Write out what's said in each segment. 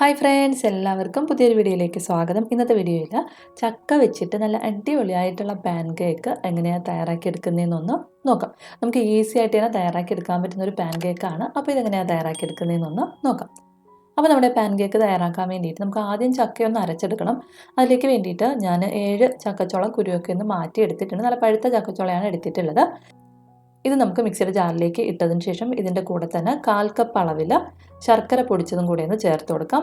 Hi friends എല്ലാവർക്കും പുതിയൊരു വീഡിയോയിലേക്ക് സ്വാഗതം. ഇന്നത്തെ വീഡിയോയിൽ ചക്ക വെച്ചിട്ട് നല്ല അടിപൊളിയായിട്ടുള്ള പാൻ കേക്ക് എങ്ങനെയാണ് തയ്യാറാക്കിയെടുക്കുന്നതെന്നൊന്ന് നോക്കാം. നമുക്ക് ഈസി ആയിട്ട് തന്നെ തയ്യാറാക്കിയെടുക്കാൻ പറ്റുന്ന ഒരു പാൻ കേക്കാണ് അപ്പോൾ ഇതെങ്ങനെയാണ് തയ്യാറാക്കിയെടുക്കുന്നതെന്നൊന്ന് നോക്കാം. അപ്പോൾ നമ്മുടെ പാൻ കേക്ക് തയ്യാറാക്കാൻ വേണ്ടിയിട്ട് നമുക്ക് ആദ്യം ചക്കയൊന്ന് അരച്ചെടുക്കണം. അതിലേക്ക് വേണ്ടിയിട്ട് ഞാൻ ഏഴ് ചക്കച്ചോളം കുരുവൊക്കെ ഒന്ന് മാറ്റി എടുത്തിട്ടുണ്ട് നല്ല പഴുത്ത ചക്കച്ചോളയാണ് എടുത്തിട്ടുള്ളത്. ഇത് നമുക്ക് മിക്സിയുടെ ജാറിലേക്ക് ഇട്ടതിന് ശേഷം ഇതിന്റെ കൂടെ തന്നെ കാൽ കപ്പ് അളവിൽ ശർക്കര പൊടിച്ചതും കൂടെ ഒന്ന് ചേർത്ത് കൊടുക്കാം.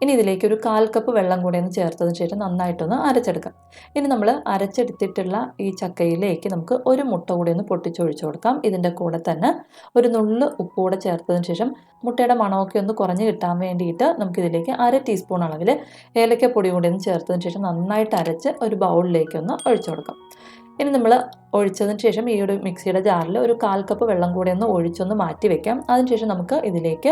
ഇനി ഇതിലേക്ക് ഒരു കാൽ കപ്പ് വെള്ളം കൂടെ ഒന്ന് ചേർത്തതിന് ശേഷം നന്നായിട്ടൊന്ന് അരച്ചെടുക്കാം. ഇനി നമ്മൾ അരച്ചെടുത്തിട്ടുള്ള ഈ ചക്കയിലേക്ക് നമുക്ക് ഒരു മുട്ട കൂടെ ഒന്ന് പൊട്ടിച്ചൊഴിച്ചു കൊടുക്കാം. ഇതിന്റെ കൂടെ തന്നെ ഒരു നുള്ള് ഉപ്പ് കൂടെ ചേർത്തതിന് ശേഷം മുട്ടയുടെ മണമൊക്കെ ഒന്ന് കുറഞ്ഞ് കിട്ടാൻ വേണ്ടിയിട്ട് നമുക്കിതിലേക്ക് അര ടീസ്പൂൺ അളവിൽ ഏലക്കപ്പൊടി കൂടെ ഒന്ന് ചേർത്തതിന് ശേഷം നന്നായിട്ട് അരച്ച് ഒരു ബൗളിലേക്ക് ഒന്ന് ഒഴിച്ചു കൊടുക്കാം. ഇനി നമ്മൾ ഒഴിച്ചതിന് ശേഷം ഈ ഒരു മിക്സിയുടെ ജാറിൽ ഒരു കാൽ കപ്പ് വെള്ളം കൂടി ഒന്ന് ഒഴിച്ചൊന്ന് മാറ്റി വെക്കാം. അതിനുശേഷം നമുക്ക് ഇതിലേക്ക്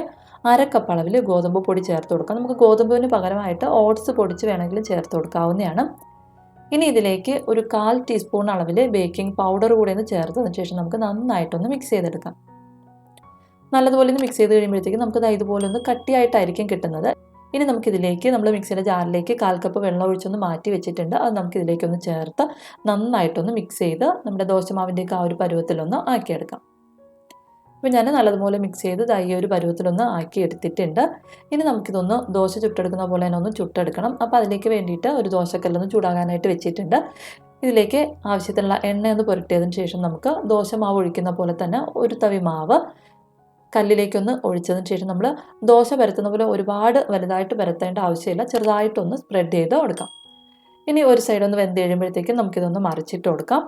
അര കപ്പ് അളവിൽ ഗോതമ്പ് പൊടി ചേർത്ത് കൊടുക്കാം. നമുക്ക് ഗോതമ്പിന് പകരമായിട്ട് ഓട്സ് പൊടിച്ച് വേണമെങ്കിലും ചേർത്ത് കൊടുക്കാവുന്നതാണ്. ഇനി ഇതിലേക്ക് ഒരു കാൽ ടീസ്പൂൺ അളവിൽ ബേക്കിംഗ് പൗഡർ കൂടി ഒന്ന് ചേർത്തതിന് ശേഷം നമുക്ക് നന്നായിട്ടൊന്ന് മിക്സ് ചെയ്തെടുക്കാം. നല്ലതുപോലെ ഒന്ന് മിക്സ് ചെയ്ത് കഴിയുമ്പോഴത്തേക്കും നമുക്ക് ഇതുപോലെ ഒന്ന് കട്ടിയായിട്ടായിരിക്കും കിട്ടുന്നത്. ഇനി നമുക്കിതിലേക്ക് നമ്മൾ മിക്സിയുടെ ജാറിലേക്ക് കാൽ കപ്പ് വെള്ളം ഒഴിച്ചൊന്ന് മാറ്റി വെച്ചിട്ടുണ്ട്. അത് നമുക്കിതിലേക്കൊന്ന് ചേർത്ത് നന്നായിട്ടൊന്ന് മിക്സ് ചെയ്ത് നമ്മുടെ ദോശമാവിന്റെയൊക്കെ ആ ഒരു പരുവത്തിലൊന്ന് ആക്കിയെടുക്കാം. അപ്പോൾ ഞാൻ നല്ലതുപോലെ മിക്സ് ചെയ്ത് ഈ ഒരു പരുവത്തിലൊന്ന് ആക്കി എടുത്തിട്ടുണ്ട് ഇനി നമുക്കിതൊന്ന് ദോശ ചുട്ടെടുക്കുന്ന പോലെ തന്നെ ഒന്ന് ചുട്ടെടുക്കണം. അപ്പോൾ അതിലേക്ക് വേണ്ടിയിട്ട് ഒരു ദോശക്കല്ലൊന്ന് ചൂടാകാനായിട്ട് വെച്ചിട്ടുണ്ട്. ഇതിലേക്ക് ആവശ്യത്തിനുള്ള എണ്ണയൊന്ന് പുരട്ടിയതിന് ശേഷം നമുക്ക് ദോശ മാവ് ഒഴിക്കുന്ന പോലെ തന്നെ ഒരു തവി മാവ് കല്ലിലേക്കൊന്ന് ഒഴിച്ചതിന് ശേഷം നമ്മൾ ദോശ പരത്തുന്ന പോലെ ഒരുപാട് വലുതായിട്ട് പരത്തേണ്ട ആവശ്യമില്ല. ചെറുതായിട്ടൊന്ന് സ്പ്രെഡ് ചെയ്ത് കൊടുക്കാം. ഇനി ഒരു സൈഡ് ഒന്ന് വെന്ത് കഴിയുമ്പോഴത്തേക്കും നമുക്കിതൊന്ന് മറിച്ചിട്ട് കൊടുക്കാം.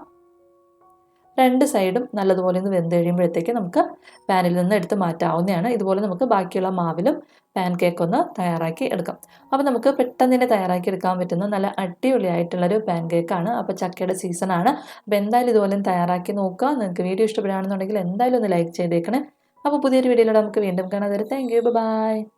രണ്ട് സൈഡും നല്ലതുപോലെ ഒന്ന് വെന്ത് കഴിയുമ്പോഴത്തേക്ക് നമുക്ക് പാനിൽ നിന്ന് എടുത്ത് മാറ്റാവുന്നതാണ്. ഇതുപോലെ നമുക്ക് ബാക്കിയുള്ള മാവിലും പാൻ കേക്ക് ഒന്ന് തയ്യാറാക്കി എടുക്കാം. അപ്പോൾ നമുക്ക് പെട്ടെന്ന് തന്നെ തയ്യാറാക്കി എടുക്കാൻ പറ്റുന്ന നല്ല അടിപൊളിയായിട്ടുള്ളൊരു പാൻ കേക്കാണ് അപ്പോൾ ചക്കയുടെ സീസണാണ് അപ്പോൾ എന്തായാലും ഇതുപോലെ തയ്യാറാക്കി നോക്കുക. നിങ്ങൾക്ക് വീഡിയോ ഇഷ്ടപ്പെടുകയാണെന്നുണ്ടെങ്കിൽ എന്തായാലും ഒന്ന് ലൈക്ക് ചെയ്തേക്കണേ. അപ്പോൾ പുതിയൊരു വീഡിയോയിലൂടെ നമുക്ക് വീണ്ടും കാണാൻ തരും താങ്ക് യു ബൈ